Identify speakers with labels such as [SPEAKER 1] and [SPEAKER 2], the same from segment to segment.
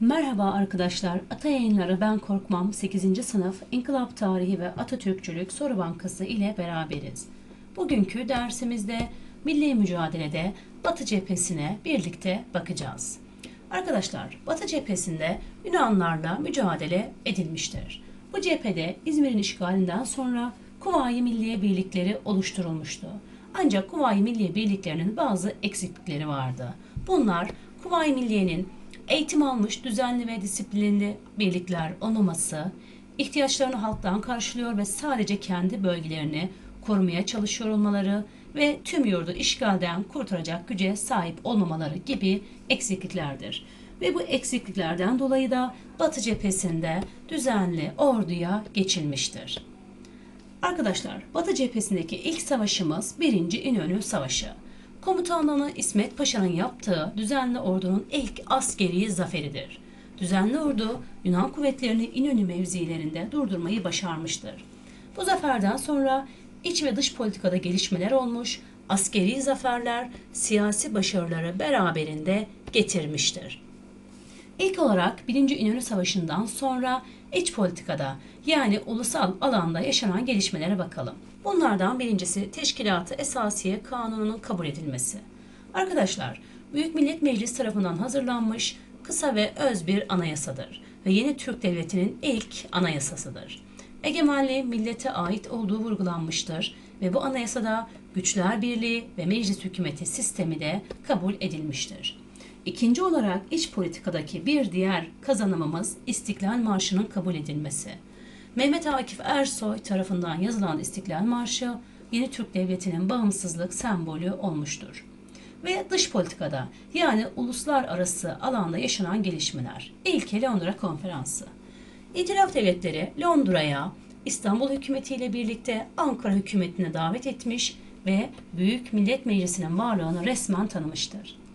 [SPEAKER 1] Merhaba arkadaşlar. Ata Yayınları Ben Korkmam 8. sınıf İnkılap Tarihi ve Atatürkçülük Soru Bankası ile beraberiz. Bugünkü dersimizde milli mücadelede Batı cephesine birlikte bakacağız. Arkadaşlar Batı cephesinde Yunanlarla mücadele edilmiştir. Bu cephede İzmir'in işgalinden sonra Kuvayi Milliye Birlikleri oluşturulmuştu. Ancak Kuvayi Milliye Birliklerinin bazı eksiklikleri vardı. Bunlar Kuvayi Milliye'nin eğitim almış düzenli ve disiplinli birlikler olmaması, ihtiyaçlarını halktan karşılıyor ve sadece kendi bölgelerini korumaya çalışıyor olmaları ve tüm yurdu işgalden kurtaracak güce sahip olmamaları gibi eksikliklerdir. Ve bu eksikliklerden dolayı da Batı cephesinde düzenli orduya geçilmiştir. Arkadaşlar, Batı cephesindeki ilk savaşımız 1. İnönü Savaşı. Komutanlığını İsmet Paşa'nın yaptığı düzenli ordunun ilk askeri zaferidir. Düzenli ordu Yunan kuvvetlerini İnönü mevzilerinde durdurmayı başarmıştır. Bu zaferden sonra iç ve dış politikada gelişmeler olmuş, askeri zaferler siyasi başarıları beraberinde getirmiştir. İlk olarak 1. İnönü Savaşı'ndan sonra iç politikada yani ulusal alanda yaşanan gelişmelere bakalım. Bunlardan birincisi Teşkilat-ı Esasiye Kanunu'nun kabul edilmesi. Arkadaşlar, Büyük Millet Meclisi tarafından hazırlanmış kısa ve öz bir anayasadır ve yeni Türk Devleti'nin ilk anayasasıdır. Egemenliği millete ait olduğu vurgulanmıştır ve bu anayasada güçler birliği ve meclis hükümeti sistemi de kabul edilmiştir. İkinci olarak iç politikadaki bir diğer kazanımımız İstiklal Marşı'nın kabul edilmesi. Mehmet Akif Ersoy tarafından yazılan İstiklal Marşı, yeni Türk Devleti'nin bağımsızlık sembolü olmuştur. Ve dış politikada yani uluslararası alanda yaşanan gelişmeler. İlke Londra Konferansı. İtilaf devletleri Londra'ya İstanbul hükümetiyle birlikte Ankara hükümetine davet etmiş ve Büyük Millet Meclisi'nin varlığını resmen tanımıştır.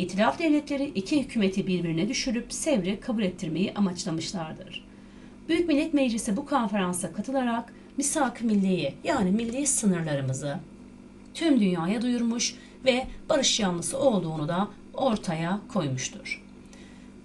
[SPEAKER 1] İtilaf devletleri iki hükümeti birbirine düşürüp Sevr'i kabul ettirmeyi amaçlamışlardır. Büyük Millet Meclisi bu konferansa katılarak misak-ı milliyi yani milli sınırlarımızı tüm dünyaya duyurmuş ve barış yanlısı olduğunu da ortaya koymuştur.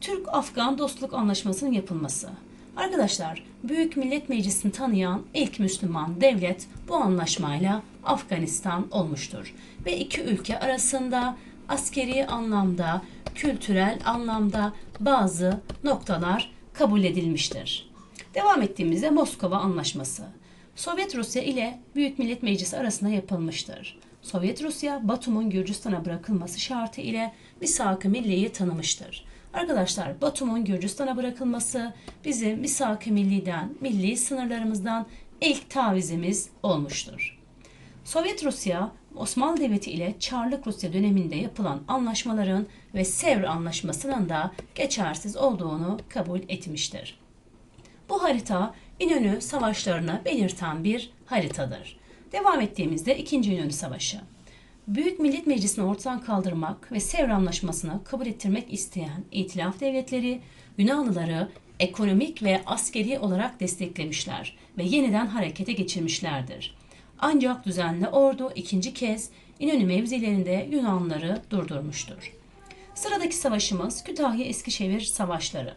[SPEAKER 1] Türk-Afgan Dostluk Anlaşması'nın yapılması. Arkadaşlar, Büyük Millet Meclisi'ni tanıyan ilk Müslüman devlet bu anlaşmayla Afganistan olmuştur. Ve iki ülke arasında askeri anlamda, kültürel anlamda bazı noktalar kabul edilmiştir. Devam ettiğimizde Moskova Anlaşması. Sovyet Rusya ile Büyük Millet Meclisi arasında yapılmıştır. Sovyet Rusya, Batum'un Gürcistan'a bırakılması şartı ile Misak-ı Milli'yi tanımıştır. Arkadaşlar Batum'un Gürcistan'a bırakılması bizim Misak-ı Milli'den, milli sınırlarımızdan ilk tavizimiz olmuştur. Sovyet Rusya, Osmanlı Devleti ile Çarlık Rusya döneminde yapılan anlaşmaların ve Sevr Anlaşması'nın da geçersiz olduğunu kabul etmiştir. Bu harita İnönü savaşlarını belirten bir haritadır. Devam ettiğimizde 2. İnönü Savaşı. Büyük Millet Meclisi'ni ortadan kaldırmak ve Sevr Anlaşması'nı kabul ettirmek isteyen İtilaf devletleri Yunanlıları ekonomik ve askeri olarak desteklemişler ve yeniden harekete geçirmişlerdir. Ancak düzenli ordu ikinci kez İnönü mevzilerinde Yunanlıları durdurmuştur. Sıradaki savaşımız Kütahya Eskişehir Savaşları.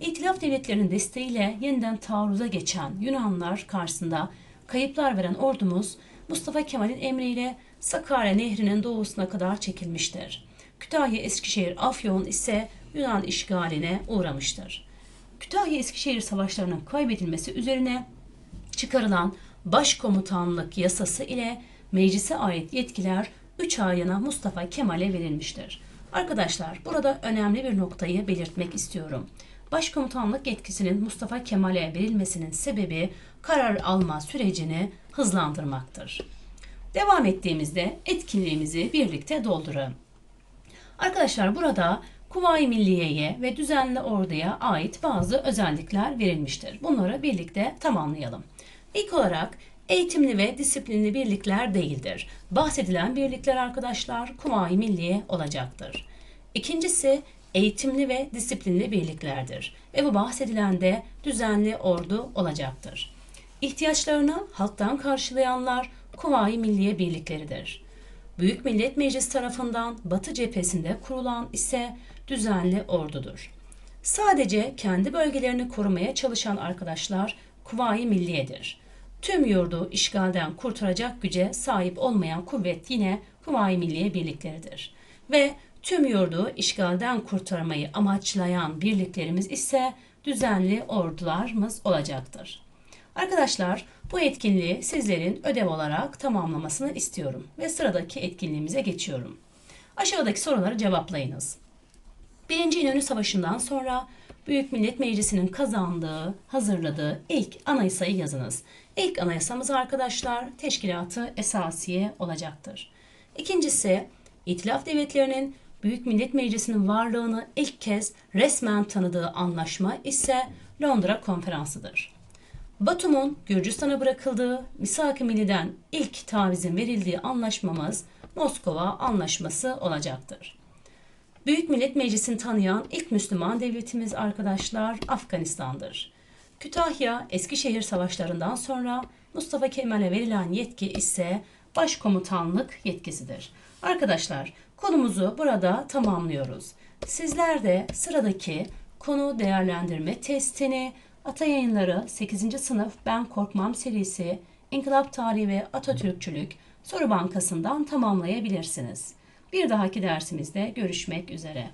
[SPEAKER 1] İtilaf devletlerinin desteğiyle yeniden taarruza geçen Yunanlar karşısında kayıplar veren ordumuz Mustafa Kemal'in emriyle Sakarya Nehri'nin doğusuna kadar çekilmiştir. Kütahya, Eskişehir, Afyon ise Yunan işgaline uğramıştır. Kütahya Eskişehir savaşlarının kaybedilmesi üzerine çıkarılan başkomutanlık yasası ile meclise ait yetkiler 3 ayına Mustafa Kemal'e verilmiştir. Arkadaşlar burada önemli bir noktayı belirtmek istiyorum. Başkomutanlık yetkisinin Mustafa Kemal'e verilmesinin sebebi karar alma sürecini hızlandırmaktır. Devam ettiğimizde etkinliğimizi birlikte dolduralım. Arkadaşlar burada Kuvayi Milliye'ye ve düzenli orduya ait bazı özellikler verilmiştir. Bunları birlikte tamamlayalım. İlk olarak eğitimli ve disiplinli birlikler değildir. Bahsedilen birlikler arkadaşlar Kuvayi Milliye olacaktır. İkincisi eğitimli ve disiplinli birliklerdir ve bu bahsedilen de düzenli ordu olacaktır. İhtiyaçlarını halktan karşılayanlar Kuvayi Milliye birlikleridir. Büyük Millet Meclisi tarafından Batı cephesinde kurulan ise düzenli ordudur. Sadece kendi bölgelerini korumaya çalışan arkadaşlar Kuvayi Milliye'dir. Tüm yurdu işgalden kurtaracak güce sahip olmayan kuvvet yine Kuvayi Milliye birlikleridir. Ve tüm yurdu işgalden kurtarmayı amaçlayan birliklerimiz ise düzenli ordularımız olacaktır. Arkadaşlar bu etkinliği sizlerin ödev olarak tamamlamasını istiyorum ve sıradaki etkinliğimize geçiyorum. Aşağıdaki soruları cevaplayınız. Birinci İnönü Savaşı'ndan sonra Büyük Millet Meclisi'nin kazandığı, hazırladığı ilk anayasayı yazınız. İlk anayasamız arkadaşlar Teşkilatı Esasiye olacaktır. İkincisi, İtilaf Devletleri'nin Büyük Millet Meclisi'nin varlığını ilk kez resmen tanıdığı anlaşma ise Londra Konferansı'dır. Batum'un Gürcistan'a bırakıldığı Misak-ı Milli'den ilk tavizin verildiği anlaşmamız Moskova Anlaşması olacaktır. Büyük Millet Meclisi'ni tanıyan ilk Müslüman devletimiz arkadaşlar Afganistan'dır. Kütahya Eskişehir savaşlarından sonra Mustafa Kemal'e verilen yetki ise başkomutanlık yetkisidir. Arkadaşlar konumuzu burada tamamlıyoruz. Sizler de sıradaki konu değerlendirme testini Ata Yayınları 8. sınıf Ben Korkmam serisi İnkılap Tarihi ve Atatürkçülük soru bankasından tamamlayabilirsiniz. Bir dahaki dersimizde görüşmek üzere.